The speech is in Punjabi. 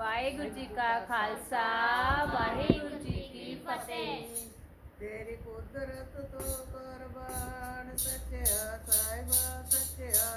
ਵਾਹਿਗੁਰੂ ਜੀ ਕਾ ਖਾਲਸਾ, ਵਾਹਿਗੁਰੂ ਜੀ ਕੀ ਫਤਿਹ। ਤੇਰੀ ਕੁਦਰਤ ਤੋਂ ਕੁਰਬਾਨ ਸੱਚਿਆ, ਸਾਹਿਬਾ ਸੱਚਿਆ